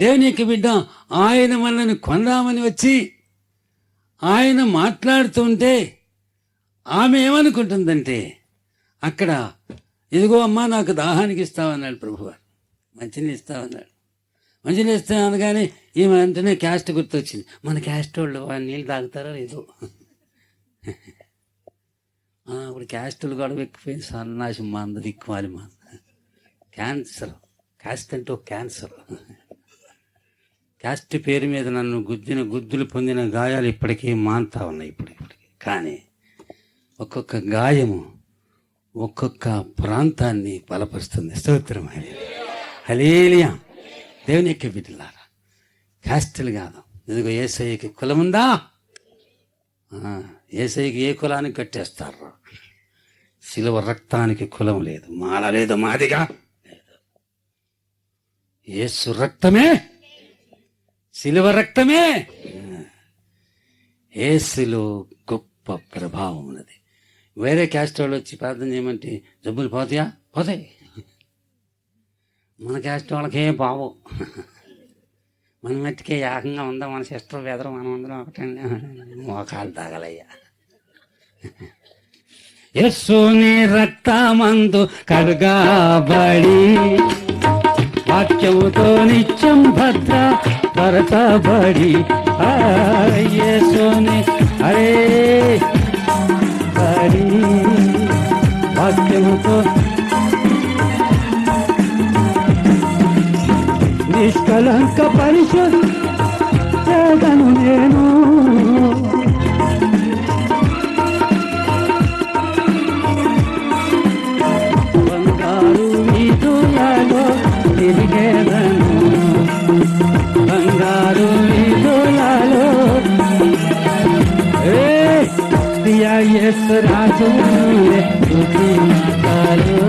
దేవుని యొక్క బిడ్డ ఆయన మనల్ని కొందామని వచ్చి ఆయన మాట్లాడుతుంటే ఆమె ఏమనుకుంటుందంటే అక్కడ ఇదిగో అమ్మా నాకు దాహానికి ఇస్తావన్నాడు ప్రభువారు. మంచిని ఇస్తావన్నాడు మంచిని ఇస్తా అనగానే ఈమె వెంటనే క్యాస్ట్ గుర్తొచ్చింది. మన క్యాస్ట్ వాళ్ళు ఆ నీళ్ళు తాగుతారో లేదో? ఇప్పుడు క్యాస్టులు గొడవ ఎక్కిపోయింది సన్నాసి మంద దిక్కుమాలి మంద క్యాన్సర్. క్యాస్ట్ అంటే ఒక క్యాన్సర్. క్యాస్ట్ పేరు మీద నన్ను గుద్దిన గుద్దులు పొందిన గాయాలు ఇప్పటికీ మాన్తా ఉన్నాయి ఇప్పుడు కానీ ఒక్కొక్క గాయము ఒక్కొక్క ప్రాంతాన్ని బలపరుస్తుంది. స్తోత్రం హలేలియా దేవుని యొక్క బిడ్డలారా క్యాస్టులు కాదు. ఇదిగో ఏసఐకి కులం ఉందా? ఏసఐకి ఏసైకి ఏ కులానికి కట్టేస్తారు? శిలువ రక్తానికి కులం లేదు. మాల లేదు మాదిగా. లేదు. రక్తమే శిలువ రక్తమే. ఏసులో గొప్ప ప్రభావం ఉన్నది. వేరే క్యాస్ట్ వాళ్ళు వచ్చి ప్రార్థన చేయమంటే జబ్బులు పోతాయా? పోతాయి. మన క్యాస్ట్ వాళ్ళకి బావు. మన మట్టికే ఏకంగా ఉందా? మన సిస్టర్ బెదరు మనం అందరం ఒకటండి మోకాలు తాగలయ్యా. యస్సుని రక్తమందు కడుగాబడి వాక్యముతో నిత్యం భద్ర పరచబడి ఆ, యేసుని అరే బడి వాక్యముతో నిష్కలంక పరిశుద్ధను నేను અંગારો લીધો લાલો એ પિયા યસ રાજુ રે કાલો